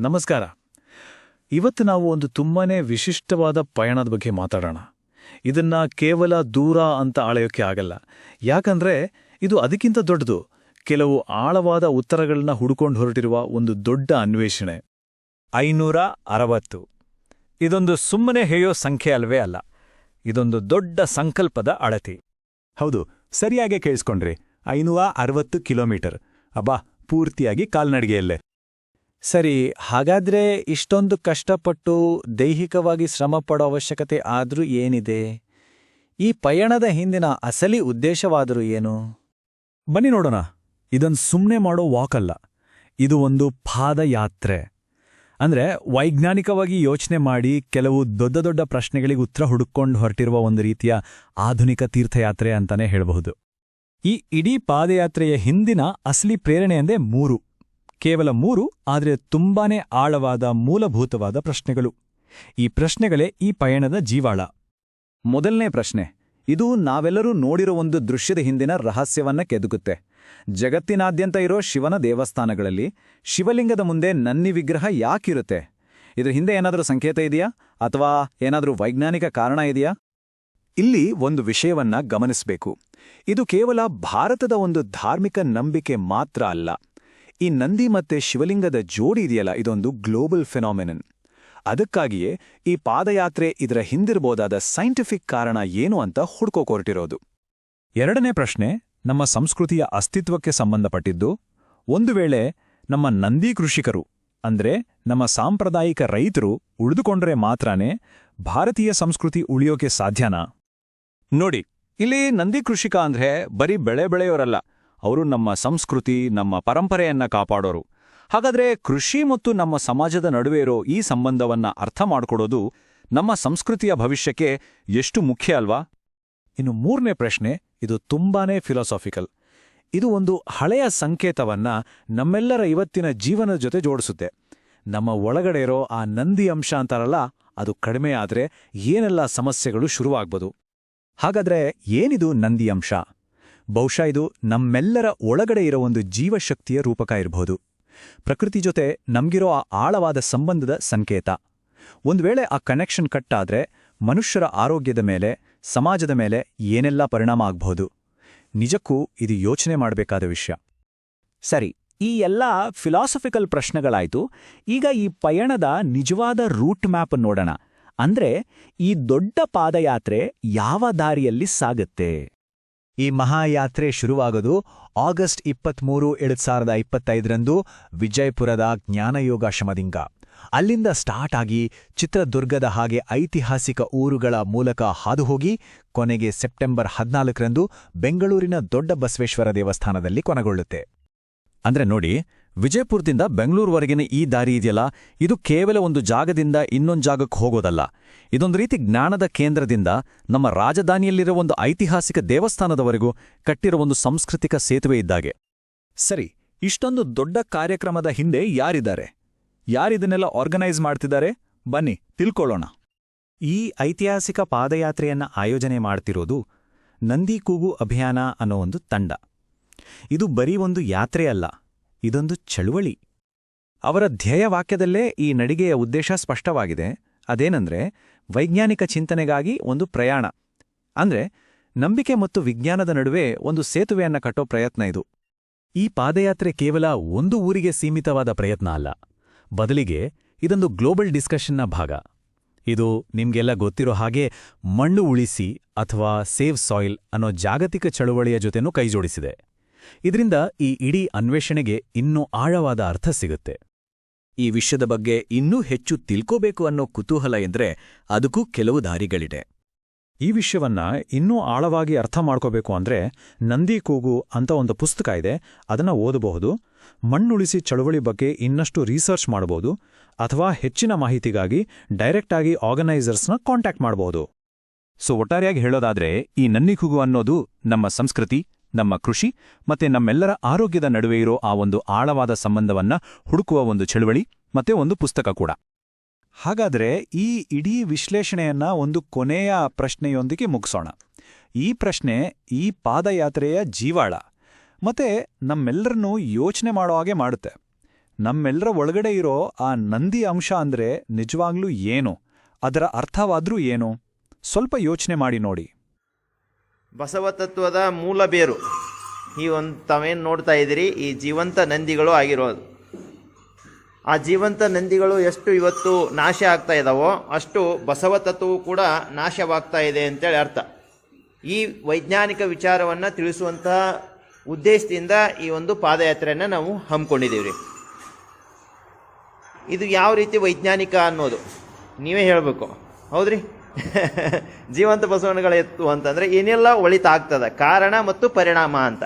ನಮಸ್ಕಾರ. ಇವತ್ತು ನಾವು ಒಂದು ತುಂಬಾನೇ ವಿಶಿಷ್ಟವಾದ ಪಯಣದ ಬಗ್ಗೆ ಮಾತಾಡೋಣ. ಇದನ್ನ ಕೇವಲ ದೂರ ಅಂತ ಅಳೆಯೋಕೆ ಆಗಲ್ಲ. ಯಾಕಂದ್ರೆ ಇದು ಅದಕ್ಕಿಂತ ದೊಡ್ಡದು. ಕೆಲವು ಆಳವಾದ ಉತ್ತರಗಳನ್ನ ಹುಡುಕೊಂಡು ಹೊರಟಿರುವ ಒಂದು ದೊಡ್ಡ ಅನ್ವೇಷಣೆ. ಐನೂರ ಅರವತ್ತು. ಇದೊಂದು ಸುಮ್ಮನೆ ಹೇಯೋ ಸಂಖ್ಯೆ ಅಲ್ವೇ ಅಲ್ಲ. ಇದೊಂದು ದೊಡ್ಡ ಸಂಕಲ್ಪದ ಅಳತಿ. ಹೌದು, ಸರಿಯಾಗಿ ಕೇಳಿಸ್ಕೊಂಡ್ರಿ. ಐನೂರ ಅರವತ್ತು ಕಿಲೋಮೀಟರ್. ಅಬ್ಬಾ, ಪೂರ್ತಿಯಾಗಿ ಕಾಲ್ನಡಿಗೆಯಲ್ಲೇ. ಸರಿ, ಹಾಗಾದ್ರೆ ಇಷ್ಟೊಂದು ಕಷ್ಟಪಟ್ಟು ದೈಹಿಕವಾಗಿ ಶ್ರಮ ಅವಶ್ಯಕತೆ ಆದ್ರೂ ಏನಿದೆ? ಈ ಪಯಣದ ಹಿಂದಿನ ಅಸಲಿ ಉದ್ದೇಶವಾದರೂ ಏನು? ಬನ್ನಿ ನೋಡೋಣ. ಇದನ್ ಸುಮ್ಮನೆ ಮಾಡೋ ವಾಕ್ ಅಲ್ಲ. ಇದು ಒಂದು ಪಾದಯಾತ್ರೆ ಅಂದ್ರೆ ವೈಜ್ಞಾನಿಕವಾಗಿ ಯೋಚನೆ ಮಾಡಿ ಕೆಲವು ದೊಡ್ಡ ದೊಡ್ಡ ಪ್ರಶ್ನೆಗಳಿಗೆ ಉತ್ತರ ಹುಡುಕೊಂಡು ಹೊರಟಿರುವ ಒಂದು ರೀತಿಯ ಆಧುನಿಕ ತೀರ್ಥಯಾತ್ರೆ ಅಂತಾನೆ ಹೇಳಬಹುದು. ಈ ಇಡೀ ಪಾದಯಾತ್ರೆಯ ಹಿಂದಿನ ಅಸಲಿ ಪ್ರೇರಣೆ ಅಂದೇ ಮೂರು. ಕೇವಲ ಮೂರು, ಆದರೆ ತುಂಬಾನೇ ಆಳವಾದ ಮೂಲಭೂತವಾದ ಪ್ರಶ್ನೆಗಳು. ಈ ಪ್ರಶ್ನೆಗಳೇ ಈ ಪಯಣದ ಜೀವಾಳ. ಮೊದಲನೇ ಪ್ರಶ್ನೆ, ಇದು ನಾವೆಲ್ಲರೂ ನೋಡಿರೋ ಒಂದು ದೃಶ್ಯದ ಹಿಂದಿನ ರಹಸ್ಯವನ್ನ ಕೆದಕುತ್ತೆ. ಜಗತ್ತಿನಾದ್ಯಂತ ಇರೋ ಶಿವನ ದೇವಸ್ಥಾನಗಳಲ್ಲಿ ಶಿವಲಿಂಗದ ಮುಂದೆ ನನ್ನಿ ವಿಗ್ರಹ ಯಾಕಿರುತ್ತೆ? ಇದ್ರ ಹಿಂದೆ ಏನಾದರೂ ಸಂಕೇತ ಇದೆಯಾ? ಅಥವಾ ಏನಾದರೂ ವೈಜ್ಞಾನಿಕ ಕಾರಣ ಇದೆಯಾ? ಇಲ್ಲಿ ಒಂದು ವಿಷಯವನ್ನ ಗಮನಿಸಬೇಕು. ಇದು ಕೇವಲ ಭಾರತದ ಒಂದು ಧಾರ್ಮಿಕ ನಂಬಿಕೆ ಮಾತ್ರ ಅಲ್ಲ. ಈ ನಂದಿ ಮತ್ತೆ ಶಿವಲಿಂಗದ ಜೋಡಿ ಇದೆಯಲ್ಲ, ಇದೊಂದು ಗ್ಲೋಬಲ್ ಫೆನಾಮಿನನ್. ಅದಕ್ಕಾಗಿಯೇ ಈ ಪಾದಯಾತ್ರೆ ಇದರ ಹಿಂದಿರಬಹುದಾದ ಸೈಂಟಿಫಿಕ್ ಕಾರಣ ಏನು ಅಂತ ಹುಡ್ಕೋಕೊರಟಿರೋದು. ಎರಡನೇ ಪ್ರಶ್ನೆ, ನಮ್ಮ ಸಂಸ್ಕೃತಿಯ ಅಸ್ತಿತ್ವಕ್ಕೆ ಸಂಬಂಧಪಟ್ಟಿದ್ದು, ಒಂದು ವೇಳೆ ನಮ್ಮ ನಂದಿ ಕೃಷಿಕರು, ಅಂದ್ರೆ ನಮ್ಮ ಸಾಂಪ್ರದಾಯಿಕ ರೈತರು ಉಳಿದುಕೊಂಡ್ರೆ ಮಾತ್ರನೇ ಭಾರತೀಯ ಸಂಸ್ಕೃತಿ ಉಳಿಯೋಕೆ ಸಾಧ್ಯನಾ? ನೋಡಿ, ಇಲ್ಲಿ ನಂದಿ ಕೃಷಿಕ ಅಂದ್ರೆ ಬರೀ ಬೆಳೆ ಬೆಳೆಯೋರಲ್ಲ ಅವರು ನಮ್ಮ ಸಂಸ್ಕೃತಿ, ನಮ್ಮ ಪರಂಪರೆಯನ್ನ ಕಾಪಾಡೋರು. ಹಾಗಾದ್ರೆ ಕೃಷಿ ಮತ್ತು ನಮ್ಮ ಸಮಾಜದ ನಡುವೆ ಇರೋ ಈ ಸಂಬಂಧವನ್ನ ಅರ್ಥ ಮಾಡಿಕೊಡೋದು ನಮ್ಮ ಸಂಸ್ಕೃತಿಯ ಭವಿಷ್ಯಕ್ಕೆ ಎಷ್ಟು ಮುಖ್ಯ ಅಲ್ವಾ? ಇನ್ನು ಮೂರನೇ ಪ್ರಶ್ನೆ, ಇದು ತುಂಬಾನೇ ಫಿಲಾಸಾಫಿಕಲ್ ಇದು ಒಂದು ಹಳೆಯ ಸಂಕೇತವನ್ನ ನಮ್ಮೆಲ್ಲರ ಇವತ್ತಿನ ಜೀವನದ ಜೊತೆ ಜೋಡಿಸುತ್ತೆ. ನಮ್ಮ ಒಳಗಡೆ ಇರೋ ಆ ನಂದಿ ಅಂಶ ಅಂತಾರಲ್ಲ, ಅದು ಕಡಿಮೆ ಆದ್ರೆ ಏನೆಲ್ಲ ಸಮಸ್ಯೆಗಳು ಶುರುವಾಗ್ಬೋದು? ಹಾಗಾದ್ರೆ ಏನಿದು ನಂದಿ ಅಂಶ? ಬಹುಶಃ ಇದು ನಮ್ಮೆಲ್ಲರ ಒಳಗಡೆ ಇರೋ ಒಂದು ಜೀವಶಕ್ತಿಯ ರೂಪಕ ಇರಬಹುದು ಪ್ರಕೃತಿ ಜೊತೆ ನಮ್ಗಿರೋ ಆ ಆಳವಾದ ಸಂಬಂಧದ ಸಂಕೇತ. ಒಂದು ವೇಳೆ ಆ ಕನೆಕ್ಷನ್ ಕಟ್ಟಾದ್ರೆ ಮನುಷ್ಯರ ಆರೋಗ್ಯದ ಮೇಲೆ, ಸಮಾಜದ ಮೇಲೆ ಏನೆಲ್ಲ ಪರಿಣಾಮ ಆಗ್ಬಹುದು ನಿಜಕ್ಕೂ ಇದು ಯೋಚನೆ ಮಾಡಬೇಕಾದ ವಿಷಯ. ಸರಿ, ಈ ಎಲ್ಲ ಫಿಲಾಸಫಿಕಲ್ ಪ್ರಶ್ನೆಗಳಾಯಿತು. ಈಗ ಈ ಪಯಣದ ನಿಜವಾದ ರೂಟ್ ಮ್ಯಾಪ್ ನೋಡೋಣ. ಅಂದ್ರೆ ಈ ದೊಡ್ಡ ಪಾದಯಾತ್ರೆ ಯಾವ ದಾರಿಯಲ್ಲಿ ಸಾಗುತ್ತೆ? ಈ ಮಹಾಯಾತ್ರೆ ಶುರುವಾಗೋದು ಆಗಸ್ಟ್ ಇಪ್ಪತ್ಮೂರು ಎರಡು ಸಾವಿರದ ಇಪ್ಪತ್ತೈದರಂದು ವಿಜಯಪುರದ ಜ್ಞಾನಯೋಗಾಶ್ರಮದಿಂದ. ಅಲ್ಲಿಂದ ಸ್ಟಾರ್ಟ್ ಆಗಿ ಚಿತ್ರದುರ್ಗದ ಹಾಗೆ ಐತಿಹಾಸಿಕ ಊರುಗಳ ಮೂಲಕ ಹಾದುಹೋಗಿ ಕೊನೆಗೆ ಸೆಪ್ಟೆಂಬರ್ ಹದಿನಾಲ್ಕರಂದು ಬೆಂಗಳೂರಿನ ದೊಡ್ಡ ಬಸವೇಶ್ವರ ದೇವಸ್ಥಾನದಲ್ಲಿ ಕೊನೆಗೊಳ್ಳುತ್ತೆ. ಅಂದ್ರೆ ನೋಡಿ ವಿಜಯಪುರದಿಂದ ಬೆಂಗಳೂರುವರೆಗಿನ ಈ ದಾರಿ ಇದೆಯಲ್ಲ? ಇದು ಕೇವಲ ಒಂದು ಜಾಗದಿಂದ ಇನ್ನೊಂದು ಜಾಗಕ್ಕೆ ಹೋಗೋದಲ್ಲ. ಇದೊಂದು ರೀತಿ ಜ್ಞಾನದ ಕೇಂದ್ರದಿಂದ ನಮ್ಮ ರಾಜಧಾನಿಯಲ್ಲಿರೋ ಒಂದು ಐತಿಹಾಸಿಕ ದೇವಸ್ಥಾನದವರೆಗೂ ಕಟ್ಟಿರೋ ಒಂದು ಸಾಂಸ್ಕೃತಿಕ ಸೇತುವೆ ಇದ್ದಾಗೆ. ಸರಿ, ಇಷ್ಟೊಂದು ದೊಡ್ಡ ಕಾರ್ಯಕ್ರಮದ ಹಿಂದೆ ಯಾರಿದ್ದಾರೆ? ಯಾರಿದನ್ನೆಲ್ಲ ಆರ್ಗನೈಸ್ ಮಾಡ್ತಿದ್ದಾರೆ? ಬನ್ನಿ, ತಿಳ್ಕೊಳ್ಳೋಣ. ಈ ಐತಿಹಾಸಿಕ ಪಾದಯಾತ್ರೆಯನ್ನ ಆಯೋಜನೆ ಮಾಡ್ತಿರೋದು ನಂದಿ ಕೂಗು ಅಭಿಯಾನ ಅನ್ನೋ ಒಂದು ತಂಡ. ಇದು ಬರೀ ಒಂದು ಯಾತ್ರೆ ಅಲ್ಲ ಇದೊಂದು ಚಳುವಳಿ. ಅವರ ಧ್ಯೇಯ ವಾಕ್ಯದಲ್ಲೇ ಈ ನಡಿಗೆಯ ಉದ್ದೇಶ ಸ್ಪಷ್ಟವಾಗಿದೆ. ಅದೇನಂದ್ರೆ, ವೈಜ್ಞಾನಿಕ ಚಿಂತನೆಗಾಗಿ ಒಂದು ಪ್ರಯಾಣ. ಅಂದ್ರೆ, ನಂಬಿಕೆ ಮತ್ತು ವಿಜ್ಞಾನದ ನಡುವೆ ಒಂದು ಸೇತುವೆಯನ್ನ ಕಟ್ಟೋ ಪ್ರಯತ್ನ ಇದು. ಈ ಪಾದಯಾತ್ರೆ ಕೇವಲ ಒಂದು ಊರಿಗೆ ಸೀಮಿತವಾದ ಪ್ರಯತ್ನ ಅಲ್ಲ. ಬದಲಿಗೆ ಇದೊಂದು ಗ್ಲೋಬಲ್ ಡಿಸ್ಕಷನ್ನ ಭಾಗ. ಇದು ನಿಮ್ಗೆಲ್ಲ ಗೊತ್ತಿರೋ ಹಾಗೆ ಮಣ್ಣು ಉಳಿಸಿ ಅಥವಾ ಸೇವ್ ಸಾಯಿಲ್ ಅನ್ನೋ ಜಾಗತಿಕ ಚಳುವಳಿಯ ಜೊತೆನೂ ಕೈಜೋಡಿಸಿದೆ. ಇದರಿಂದ ಈ ಇಡೀ ಅನ್ವೇಷಣೆಗೆ ಇನ್ನೂ ಆಳವಾದ ಅರ್ಥ ಸಿಗುತ್ತೆ. ಈ ವಿಷಯದ ಬಗ್ಗೆ ಇನ್ನೂ ಹೆಚ್ಚು ತಿಳ್ಕೋಬೇಕು ಅನ್ನೋ ಕುತೂಹಲ ಎಂದ್ರೆ ಅದಕ್ಕೂ ಕೆಲವು ದಾರಿಗಳಿದೆ. ಈ ವಿಷಯವನ್ನ ಇನ್ನೂ ಆಳವಾಗಿ ಅರ್ಥ ಮಾಡ್ಕೋಬೇಕು ಅಂದ್ರೆ ನಂದಿ ಕೂಗು ಅಂತ ಒಂದು ಪುಸ್ತಕ ಇದೆ, ಅದನ್ನ ಓದಬಹುದು, ಮಣ್ಣುಳಿಸಿ ಚಳುವಳಿ ಬಗ್ಗೆ ಇನ್ನಷ್ಟು ರಿಸರ್ಚ್ ಮಾಡಬಹುದು ಅಥವಾ ಹೆಚ್ಚಿನ ಮಾಹಿತಿಗಾಗಿ ಡೈರೆಕ್ಟ್ ಆಗಿ ಆರ್ಗನೈಸರ್ಸ್ನ ಕಾಂಟ್ಯಾಕ್ಟ್ ಮಾಡಬಹುದು ಸೊ ಒಟ್ಟಾರೆಯಾಗಿ ಹೇಳೋದಾದ್ರೆ ಈ ನನ್ನಿ ಕೂಗು ಅನ್ನೋದು ನಮ್ಮ ಸಂಸ್ಕೃತಿ ನಮ್ಮ ಕೃಷಿ ಮತ್ತೆ ನಮ್ಮೆಲ್ಲರ ಆರೋಗ್ಯದ ನಡುವೆ ಇರೋ ಆ ಒಂದು ಆಳವಾದ ಸಂಬಂಧವನ್ನ ಹುಡುಕುವ ಒಂದು ಚಳುವಳಿ ಮತ್ತೆ ಒಂದು ಪುಸ್ತಕ ಕೂಡ. ಹಾಗಾದ್ರೆ ಈ ಇಡೀ ವಿಶ್ಲೇಷಣೆಯನ್ನ ಒಂದು ಕೊನೆಯ ಪ್ರಶ್ನೆಯೊಂದಿಗೆ ಮುಗಿಸೋಣ. ಈ ಪ್ರಶ್ನೆ ಈ ಪಾದಯಾತ್ರೆಯ ಜೀವಾಳ ಮತ್ತೆ ನಮ್ಮೆಲ್ಲರನ್ನೂ ಯೋಚನೆ ಮಾಡೋ ಹಾಗೆ ಮಾಡುತ್ತೆ. ನಮ್ಮೆಲ್ಲರ ಒಳಗಡೆ ಇರೋ ಆ ನಂದಿ ಅಂಶ ಅಂದ್ರೆ ನಿಜವಾಗ್ಲೂ ಏನು? ಅದರ ಅರ್ಥವಾದ್ರೂ ಏನು? ಸ್ವಲ್ಪ ಯೋಚನೆ ಮಾಡಿ ನೋಡಿ. ಬಸವ ತತ್ವದ ಮೂಲ ಬೇರು. ಈ ಒಂದು ತಾವೇನು ನೋಡ್ತಾ ಇದ್ದೀರಿ? ಈ ಜೀವಂತ ನಂದಿಗಳು ಆಗಿರೋದು. ಆ ಜೀವಂತ ನಂದಿಗಳು ಎಷ್ಟು ಇವತ್ತು ನಾಶ ಆಗ್ತಾ ಇದ್ದಾವೋ ಅಷ್ಟು ಬಸವ ತತ್ವವು ಕೂಡ ನಾಶವಾಗ್ತಾ ಇದೆ ಅಂತೇಳಿ ಅರ್ಥ. ಈ ವೈಜ್ಞಾನಿಕ ವಿಚಾರವನ್ನು ತಿಳಿಸುವಂತಹ ಉದ್ದೇಶದಿಂದ ಈ ಒಂದು ಪಾದಯಾತ್ರೆಯನ್ನು ನಾವು ಹಮ್ಮಿಕೊಂಡಿದ್ದೀವಿ ಇದು ಯಾವ ರೀತಿ ವೈಜ್ಞಾನಿಕ ಅನ್ನೋದು? ನೀವೇ ಹೇಳಬೇಕು. ಹೌದ್ರಿ? ಜೀವಂತ ಬಸವಣ್ಣಗಳ ಎತ್ತು ಅಂತಂದರೆ ಏನೆಲ್ಲ ಒಳಿತಾಗ್ತದ. ಕಾರಣ ಮತ್ತು ಪರಿಣಾಮ ಅಂತ.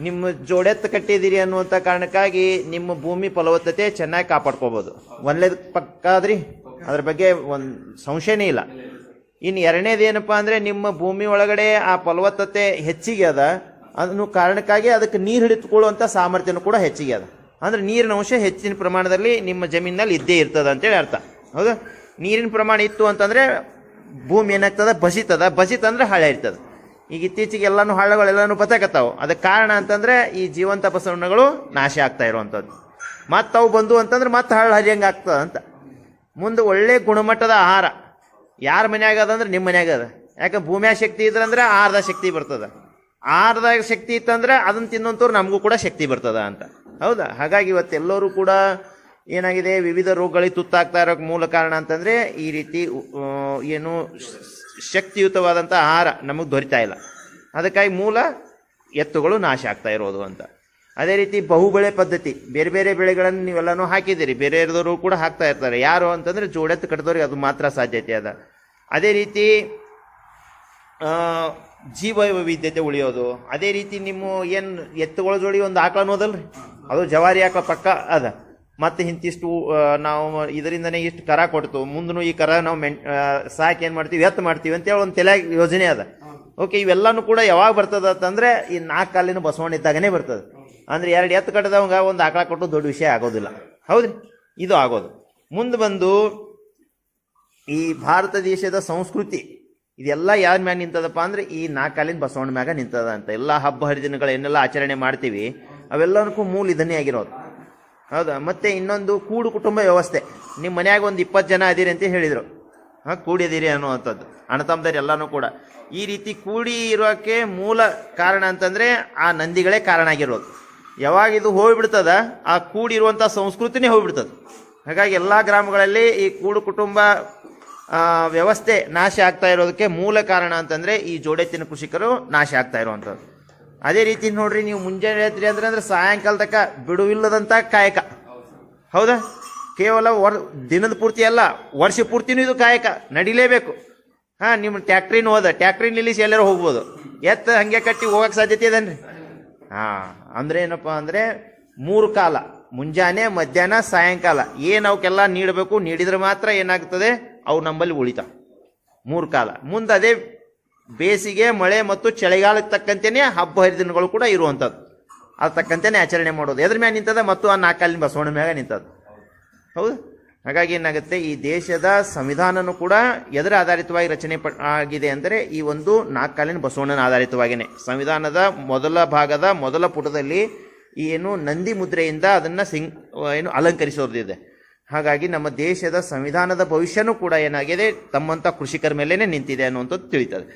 ನಿಮ್ಮ ಜೋಡೆತ್ತು ಕಟ್ಟಿದ್ದೀರಿ ಅನ್ನುವಂಥ ಕಾರಣಕ್ಕಾಗಿ ನಿಮ್ಮ ಭೂಮಿ ಫಲವತ್ತತೆ ಚೆನ್ನಾಗಿ ಕಾಪಾಡ್ಕೋಬೋದು. ಒಳ್ಳೇದು ಪಕ್ಕಾದ್ರಿ ಅದ್ರ ಬಗ್ಗೆ ಒಂದು ಸಂಶಯನೇ ಇಲ್ಲ. ಇನ್ನು ಎರಡನೇದೇನಪ್ಪ ಅಂದರೆ ನಿಮ್ಮ ಭೂಮಿ ಒಳಗಡೆ ಆ ಫಲವತ್ತತೆ ಹೆಚ್ಚಿಗೆ ಅದ. ಅದನ್ನು ಕಾರಣಕ್ಕಾಗಿ ಅದಕ್ಕೆ ನೀರು ಹಿಡಿದುಕೊಳ್ಳುವಂಥ ಸಾಮರ್ಥ್ಯನೂ ಕೂಡ ಹೆಚ್ಚಿಗೆ ಅದ. ಅಂದ್ರೆ ನೀರಿನ ಅಂಶ ಹೆಚ್ಚಿನ ಪ್ರಮಾಣದಲ್ಲಿ ನಿಮ್ಮ ಜಮೀನಲ್ಲಿ ಇದ್ದೇ ಇರ್ತದ ಅಂತೇಳಿ ಅರ್ಥ. ಹೌದಾ? ನೀರಿನ ಪ್ರಮಾಣ ಇತ್ತು ಅಂತಂದರೆ ಭೂಮಿ ಏನಾಗ್ತದ? ಬಸಿತದ ಬಸಿತ ಅಂದ್ರೆ ಹಳೆ ಇರ್ತದೆ. ಈಗ ಇತ್ತೀಚೆಗೆ ಎಲ್ಲಾನು ಹಳ್ಳಗಳೆಲ್ಲನೂ ಬತ್ತಾಕತ್ತಾವು ಅದಕ್ಕೆ ಕಾರಣ ಅಂತಂದ್ರೆ ಈ ಜೀವಂತ ಬಸವಣ್ಣಗಳು ನಾಶ ಆಗ್ತಾ ಇರುವಂಥದ್ದು ಮತ್ತೆ ಅವು ಬಂದು ಅಂತಂದ್ರೆ ಮತ್ತೆ ಹಳ್ಳ ಹರಿಯಂಗೆ ಆಗ್ತದ ಅಂತ. ಮುಂದೆ ಒಳ್ಳೆ ಗುಣಮಟ್ಟದ ಆಹಾರ. ಯಾರ ಮನ್ಯಾಗ ಅದ ಅಂದ್ರೆ ನಿಮ್ಮ ಮನ್ಯಾಗ ಅದ. ಯಾಕೆ ಭೂಮಿಯ ಶಕ್ತಿ ಇದ್ರಂದ್ರೆ ಆಹಾರದ ಶಕ್ತಿ ಬರ್ತದ. ಆಹಾರದಾಗ ಶಕ್ತಿ ಇತ್ತಂದ್ರೆ ಅದನ್ನ ತಿನ್ನೋಂಥವ್ರು ನಮಗೂ ಕೂಡ ಶಕ್ತಿ ಬರ್ತದ ಅಂತ. ಹೌದಾ? ಹಾಗಾಗಿ ಇವತ್ತೆಲ್ಲರೂ ಕೂಡ ಏನಾಗಿದೆ? ವಿವಿಧ ರೋಗಗಳಿಗೆ ತುತ್ತಾಗ್ತಾ ಇರೋಕ್ಕೆ ಮೂಲ ಕಾರಣ ಅಂತಂದರೆ ಈ ರೀತಿ ಏನು ಶಕ್ತಿಯುತವಾದಂಥ ಆಹಾರ ನಮಗೆ ದೊರಿತಾ ಇಲ್ಲ. ಅದಕ್ಕಾಗಿ ಮೂಲ ಎತ್ತುಗಳು ನಾಶ ಆಗ್ತಾ ಇರೋದು ಅಂತ. ಅದೇ ರೀತಿ ಬಹುಬೆಳೆ ಪದ್ಧತಿ. ಬೇರೆ ಬೇರೆ ಬೆಳೆಗಳನ್ನು ನೀವೆಲ್ಲನೂ ಹಾಕಿದ್ದೀರಿ. ಬೇರೆಯವರು ಕೂಡ ಹಾಕ್ತಾ ಇರ್ತಾರೆ. ಯಾರು ಅಂತಂದ್ರೆ ಜೋಡೆತ್ತು ಕಟ್ಟಿದವ್ರಿಗೆ ಅದು ಮಾತ್ರ ಸಾಧ್ಯತೆ ಅದ. ಅದೇ ರೀತಿ ಜೀವ ವೈವಿಧ್ಯತೆ ಉಳಿಯೋದು. ಅದೇ ರೀತಿ ನಿಮ್ಮ ಏನು ಎತ್ತುಗಳ ಜೋಡಿ ಒಂದು ಆಕಳ ಅನ್ನೋದಲ್ರಿ ಅದು ಜವಾರಿ ಆಕಳ ಪಕ್ಕ ಅದ. ಮತ್ತೆ ಇಂತಿಷ್ಟು ನಾವು ಇದರಿಂದನೇ ಇಷ್ಟು ಕರ ಕೊಡ್ತು. ಮುಂದೂ ಈ ಕರ ನಾವು ಮೆಂಟ್ ಸಾಕಿ ಏನು ಮಾಡ್ತೀವಿ? ಎತ್ತು ಮಾಡ್ತೀವಿ ಅಂತೇಳಿ ಒಂದು ತಲೆ ಯೋಜನೆ ಅದ. ಓಕೆ ಇವೆಲ್ಲನೂ ಕೂಡ ಯಾವಾಗ ಬರ್ತದ ಅಂತಂದ್ರೆ ಈ ನಾಲ್ಕು ಕಾಲಿನ ಬಸವಣ್ಣ ಇದ್ದಾಗನೇ ಬರ್ತದೆ. ಅಂದ್ರೆ ಎರಡು ಎತ್ತು ಕಟ್ಟದವಂಗ ಒಂದು ಆಕಳ ಕೊಟ್ಟು ದೊಡ್ಡ ವಿಷಯ ಆಗೋದಿಲ್ಲ. ಹೌದ್ರಿ? ಇದು ಆಗೋದು. ಮುಂದೆ ಬಂದು ಈ ಭಾರತ ದೇಶದ ಸಂಸ್ಕೃತಿ, ಇದೆಲ್ಲ ಯಾರ ಮ್ಯಾಗ ನಿಂತದಪ್ಪ ಅಂದ್ರೆ ಈ ನಾಲ್ಕಾಲಿನ ಬಸವಣ್ಣ ಮ್ಯಾಗ ನಿಂತದ ಅಂತ. ಎಲ್ಲ ಹಬ್ಬ ಹರಿದಿನಗಳು ಏನೆಲ್ಲ ಆಚರಣೆ ಮಾಡ್ತೀವಿ. ಅವೆಲ್ಲನಕ್ಕೂ ಮೂಲ ಇದನ್ನೇ ಆಗಿರೋದು. ಹೌದಾ? ಮತ್ತೆ ಇನ್ನೊಂದು ಕೂಡು ಕುಟುಂಬ ವ್ಯವಸ್ಥೆ. ನಿಮ್ಮ ಮನೆಯಾಗ ಒಂದು ಇಪ್ಪತ್ತು ಜನ ಅದೀರಿ ಅಂತ ಹೇಳಿದರು. ಹಾಂ, ಕೂಡಿದಿರಿ ಅನ್ನುವಂಥದ್ದು. ಅಣ್ಣತಮ್ಮದವ್ರು ಎಲ್ಲನೂ ಕೂಡ. ಈ ರೀತಿ ಕೂಡಿ ಇರೋಕ್ಕೆ ಮೂಲ ಕಾರಣ ಅಂತಂದ್ರೆ ಆ ನಂದಿಗಳೇ ಕಾರಣ ಆಗಿರೋದು ಯಾವಾಗ ಇದು ಹೋಗ್ಬಿಡ್ತದ, ಆ ಕೂಡಿರುವಂಥ ಸಂಸ್ಕೃತಿನೇ ಹೋಗ್ಬಿಡ್ತದೆ. ಹಾಗಾಗಿ ಎಲ್ಲ ಗ್ರಾಮಗಳಲ್ಲಿ ಈ ಕೂಡು ಕುಟುಂಬ ವ್ಯವಸ್ಥೆ ನಾಶ ಆಗ್ತಾ ಇರೋದಕ್ಕೆ ಮೂಲ ಕಾರಣ ಅಂತಂದ್ರೆ ಈ ಜೋಡೆತ್ತಿನ ಕೃಷಿಕರು ನಾಶ ಆಗ್ತಾ ಇರುವಂಥದ್ದು. ಅದೇ ರೀತಿ ನೋಡ್ರಿ, ನೀವು ಮುಂಜಾನೆ ಹೇಳ್ತೀರಿ ಅಂದ್ರೆ ಅಂದ್ರೆ ಸಾಯಂಕಾಲ ತಕ್ಕ ಬಿಡುವಿಲ್ಲದಂತ ಕಾಯಕ. ಹೌದಾ? ಕೇವಲ ವರ್, ದಿನದ ಪೂರ್ತಿ ಅಲ್ಲ, ವರ್ಷ ಪೂರ್ತಿನೂ ಇದು ಕಾಯಕ, ನಡಿಲೇಬೇಕು. ಹಾ, ನಿಮ್ಮ ಟ್ಯಾಕ್ಟ್ರಿನ ಹೋದ ಟ್ಯಾಕ್ಟ್ರಿ ನಿಲ್ಲಿಸಿ ಎಲ್ಲರೂ ಹೋಗ್ಬೋದು. ಎತ್ತ ಹಂಗೆ ಕಟ್ಟಿ ಹೋಗಕ್ಕೆ ಸಾಧ್ಯತೆ ಇದನ್ರಿ? ಹಾ, ಅಂದ್ರೆ ಏನಪ್ಪ ಅಂದ್ರೆ ಮೂರು ಕಾಲ, ಮುಂಜಾನೆ, ಮಧ್ಯಾಹ್ನ, ಸಾಯಂಕಾಲ. ಏನು ಅವಕ್ಕೆಲ್ಲ ನೀಡಬೇಕು, ನೀಡಿದ್ರೆ ಮಾತ್ರ ಏನಾಗ್ತದೆ? ಅವು ನಮ್ಮಲ್ಲಿ ಉಳಿತಾವ. ಮೂರು ಕಾಲ. ಮುಂದೆ ಅದೇ ಬೇಸಿಗೆ, ಮಳೆ ಮತ್ತು ಚಳಿಗಾಲಕ್ಕೆ ತಕ್ಕಂತೆಯೇ ಹಬ್ಬ ಹರಿದಿನಗಳು ಕೂಡ ಇರುವಂಥದ್ದು ಅದು ತಕ್ಕಂತೆಯೇ ಆಚರಣೆ ಮಾಡೋದು. ಎದ್ರ ಮ್ಯಾಗ ನಿಂತದ ಮತ್ತು ಆ ನಾಲ್ಕಾಲಿನ ಬಸವಣ್ಣ ಮ್ಯಾಗ ನಿಂತದ್ದು. ಹೌದು? ಹಾಗಾಗಿ ಏನಾಗುತ್ತೆ, ಈ ದೇಶದ ಸಂವಿಧಾನನೂ ಕೂಡ ಎದರ ಆಧಾರಿತವಾಗಿ ರಚನೆ ಪ ಆಗಿದೆ ಅಂದರೆ ಈ ಒಂದು ನಾಲ್ಕಾಲಿನ ಬಸವಣ್ಣನ ಆಧಾರಿತವಾಗಿಯೇ ಸಂವಿಧಾನದ ಮೊದಲ ಭಾಗದ ಮೊದಲ ಪುಟದಲ್ಲಿ ಏನು ನಂದಿ ಮುದ್ರೆಯಿಂದ ಅದನ್ನು ಸಿಂಗ್ ಏನು ಅಲಂಕರಿಸೋದಿದೆ. ಹಾಗಾಗಿ ನಮ್ಮ ದೇಶದ ಸಂವಿಧಾನದ ಭವಿಷ್ಯನೂ ಕೂಡ ಏನಾಗಿದೆ, ತಮ್ಮಂಥ ಕೃಷಿಕರ ಮೇಲೇ ನಿಂತಿದೆ ಅನ್ನುವಂಥದ್ದು ತಿಳಿತದೆ.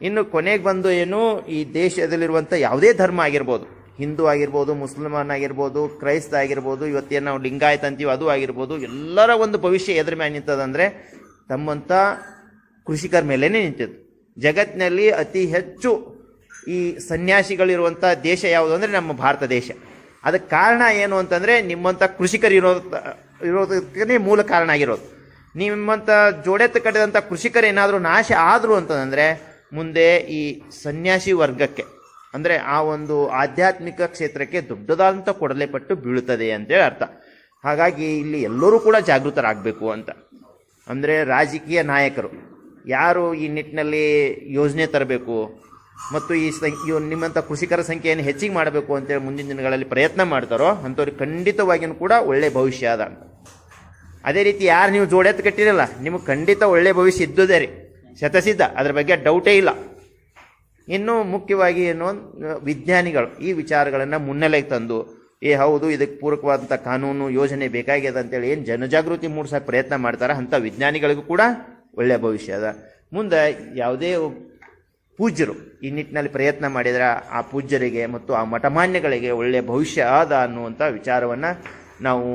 ಇನ್ನು ಕೊನೆಗೆ ಬಂದು ಏನು, ಈ ದೇಶದಲ್ಲಿರುವಂಥ ಯಾವುದೇ ಧರ್ಮ ಆಗಿರ್ಬೋದು, ಹಿಂದೂ ಆಗಿರ್ಬೋದು, ಮುಸ್ಲಿಮನ್ ಆಗಿರ್ಬೋದು, ಕ್ರೈಸ್ತ ಆಗಿರ್ಬೋದು, ಇವತ್ತೇನು ನಾವು ಲಿಂಗಾಯತ ಅಂತೀವಿ ಅದು ಆಗಿರ್ಬೋದು, ಎಲ್ಲರ ಒಂದು ಭವಿಷ್ಯ ಎದ್ರ ಮೇಲೆ ನಿಂತದಂದರೆ ತಮ್ಮಂಥ ಕೃಷಿಕರ ಮೇಲೇ ನಿಂತಿದ್ದು. ಜಗತ್ತಿನಲ್ಲಿ ಅತಿ ಹೆಚ್ಚು ಈ ಸನ್ಯಾಸಿಗಳಿರುವಂಥ ದೇಶ ಯಾವುದು ಅಂದರೆ ನಮ್ಮ ಭಾರತ ದೇಶ. ಅದಕ್ಕೆ ಕಾರಣ ಏನು ಅಂತಂದರೆ ನಿಮ್ಮಂಥ ಕೃಷಿಕರು ಇರೋ ಇರೋದಕ್ಕೆ ಮೂಲ ಕಾರಣ ಆಗಿರೋದು. ನಿಮ್ಮಂಥ ಜೋಡೆತ್ತ ಕಟ್ಟಿದಂಥ ಕೃಷಿಕರು ಏನಾದರೂ ನಾಶ ಆದರು ಅಂತಂದರೆ ಮುಂದೆ ಈ ಸನ್ಯಾಸಿ ವರ್ಗಕ್ಕೆ, ಅಂದರೆ ಆ ಒಂದು ಆಧ್ಯಾತ್ಮಿಕ ಕ್ಷೇತ್ರಕ್ಕೆ ದೊಡ್ಡದಾದಂಥ ಕೊಡಲೆಪಟ್ಟು ಬೀಳುತ್ತದೆ ಅಂತೇಳಿ ಅರ್ಥ. ಹಾಗಾಗಿ ಇಲ್ಲಿ ಎಲ್ಲರೂ ಕೂಡ ಜಾಗೃತರಾಗಬೇಕು ಅಂತ. ಅಂದರೆ ರಾಜಕೀಯ ನಾಯಕರು, ಯಾರು ಈ ನಿಟ್ಟಿನಲ್ಲಿ ಯೋಜನೆ ತರಬೇಕು ಮತ್ತು ಈ ಸಂಖ್ಯೆ ನಿಮ್ಮಂಥ ಕೃಷಿಕರ ಸಂಖ್ಯೆಯನ್ನು ಹೆಚ್ಚಿಗೆ ಮಾಡಬೇಕು ಅಂತೇಳಿ ಮುಂದಿನ ದಿನಗಳಲ್ಲಿ ಪ್ರಯತ್ನ ಮಾಡ್ತಾರೋ ಅಂಥವ್ರಿಗೆ ಖಂಡಿತವಾಗಿಯೂ ಕೂಡ ಒಳ್ಳೆಯ ಭವಿಷ್ಯ ಅದ ಅದೇ ರೀತಿ ಯಾರು ನೀವು ಜೋಡೆತ್ತು ಕಟ್ಟಿರಲ್ಲ, ನಿಮಗೆ ಖಂಡಿತ ಒಳ್ಳೆಯ ಭವಿಷ್ಯ ಇದ್ದುದೇ ರೀ. ಶತಸಿದ್ಧ. ಅದರ ಬಗ್ಗೆ ಡೌಟೇ ಇಲ್ಲ. ಇನ್ನು ಮುಖ್ಯವಾಗಿ ಏನು, ವಿಜ್ಞಾನಿಗಳು ಈ ವಿಚಾರಗಳನ್ನು ಮುನ್ನೆಲೆಗೆ ತಂದು, ಏ ಹೌದು, ಇದಕ್ಕೆ ಪೂರಕವಾದಂಥ ಕಾನೂನು ಯೋಜನೆ ಬೇಕಾಗ್ಯದ ಅಂತೇಳಿ ಏನು ಜನಜಾಗೃತಿ ಮೂಡಿಸೋಕೆ ಪ್ರಯತ್ನ ಮಾಡ್ತಾರೆ ಅಂಥ ವಿಜ್ಞಾನಿಗಳಿಗೂ ಕೂಡ ಒಳ್ಳೆಯ ಭವಿಷ್ಯ ಅದ. ಮುಂದೆ ಯಾವುದೇ ಪೂಜ್ಯರು ಈ ನಿಟ್ಟಿನಲ್ಲಿ ಪ್ರಯತ್ನ ಮಾಡಿದರೆ ಆ ಪೂಜ್ಯರಿಗೆ ಮತ್ತು ಆ ಮಠಮಾನ್ಯಗಳಿಗೆ ಒಳ್ಳೆಯ ಭವಿಷ್ಯ ಆದ ಅನ್ನುವಂಥ ವಿಚಾರವನ್ನು ನಾವು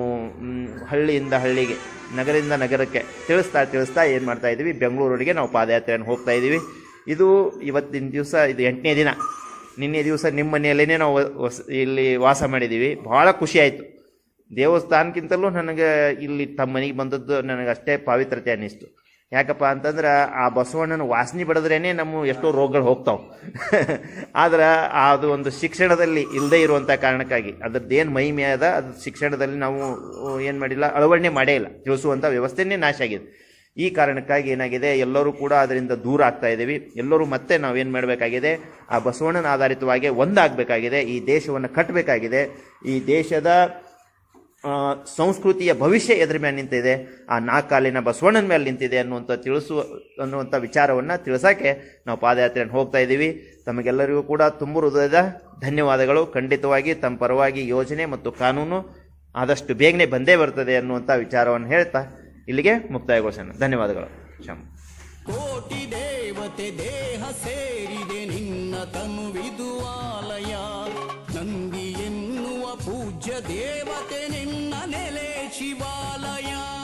ಹಳ್ಳಿಯಿಂದ ಹಳ್ಳಿಗೆ, ನಗರದಿಂದ ನಗರಕ್ಕೆ ತಿಳಿಸ್ತಾ ತಿಳಿಸ್ತಾ ಏನು ಮಾಡ್ತಾ ಇದ್ದೀವಿ ಬೆಂಗಳೂರಿಗೆ ನಾವು ಪಾದಯಾತ್ರೆಯನ್ನು ಹೋಗ್ತಾ ಇದ್ದೀವಿ ಇದು ಇವತ್ತಿನ ದಿವಸ, ಇದು ಎಂಟನೇ ದಿನ. ನಿನ್ನೆ ದಿವಸ ನಿಮ್ಮ ಮನೆಯಲ್ಲೇ ನಾವು ಇಲ್ಲಿ ವಾಸ ಮಾಡಿದ್ದೀವಿ ಭಾಳ ಖುಷಿಯಾಯಿತು ದೇವಸ್ಥಾನಕ್ಕಿಂತಲೂ ನನಗೆ ಇಲ್ಲಿ ತಮ್ಮ ಮನೆಗೆ ಬಂದದ್ದು ನನಗೆ ಅಷ್ಟೇ ಪಾವಿತ್ರತೆ ಅನ್ನಿಸ್ತು. ಯಾಕಪ್ಪ ಅಂತಂದ್ರೆ ಆ ಬಸವಣ್ಣನ ವಾಸನೆ ಬಡಿದ್ರೇನೆ ನಮ್ಮ ಎಷ್ಟೋ ರೋಗಗಳು ಹೋಗ್ತಾವೆ. ಆದ್ರೆ ಅದು ಒಂದು ಶಿಕ್ಷಣದಲ್ಲಿ ಇಲ್ಲದೆ ಇರುವಂಥ ಕಾರಣಕ್ಕಾಗಿ. ಅದ್ರದ್ದೇನು ಮಹಿಮೆ ಅದ, ಅದು ಶಿಕ್ಷಣದಲ್ಲಿ ನಾವು ಏನು ಮಾಡಿಲ್ಲ ಅಳವಡಿಕೆ ಮಾಡೇ ಇಲ್ಲ. ತಿಳಿಸುವಂಥ ವ್ಯವಸ್ಥೆನೇ ನಾಶ ಆಗಿದೆ. ಈ ಕಾರಣಕ್ಕಾಗಿ ಏನಾಗಿದೆ, ಎಲ್ಲರೂ ಕೂಡ ಅದರಿಂದ ದೂರ ಆಗ್ತಾ ಇದ್ದೀವಿ. ಎಲ್ಲರೂ ಮತ್ತೆ ನಾವೇನು ಮಾಡಬೇಕಾಗಿದೆ, ಆ ಬಸವಣ್ಣನ ಆಧಾರಿತವಾಗಿ ಒಂದಾಗಬೇಕಾಗಿದೆ. ಈ ದೇಶವನ್ನು ಕಟ್ಟಬೇಕಾಗಿದೆ ಈ ದೇಶದ ಸಂಸ್ಕೃತಿಯ ಭವಿಷ್ಯ ಎದ್ರ ಮೇಲೆ ನಿಂತಿದೆ, ಆ ನಾಕಾಲಿನ ಬಸವಣ್ಣನ ಮೇಲೆ ನಿಂತಿದೆ ಅನ್ನುವಂಥ ತಿಳಿಸುವ ಅನ್ನುವಂಥ ವಿಚಾರವನ್ನು ತಿಳಿಸೋಕ್ಕೆ ನಾವು ಪಾದಯಾತ್ರೆಯನ್ನು ಹೋಗ್ತಾ ಇದ್ದೀವಿ. ತಮಗೆಲ್ಲರಿಗೂ ಕೂಡ ತುಂಬ ಹೃದಯದ ಧನ್ಯವಾದಗಳು. ಖಂಡಿತವಾಗಿ ತಮ್ಮ ಪರವಾಗಿ ಯೋಜನೆ ಮತ್ತು ಕಾನೂನು ಆದಷ್ಟು ಬೇಗನೆ ಬಂದೇ ಬರ್ತದೆ ಅನ್ನುವಂಥ ವಿಚಾರವನ್ನು ಹೇಳ್ತಾ ಇಲ್ಲಿಗೆ ಮುಕ್ತಾಯಗೊಳಿಸೋಣ. ಧನ್ಯವಾದಗಳು. ಶ್ಯಾಮ್. ಕೋಟಿ ದೇವತೆ, ದೇಹ ಸೇರಿದೆ ನಿನ್ನ ತನುವಿದು ಆಲಯ. ನಂದಿ ಎನ್ನುವ ಪೂಜ್ಯ ದೇವತೆ శివాలయా?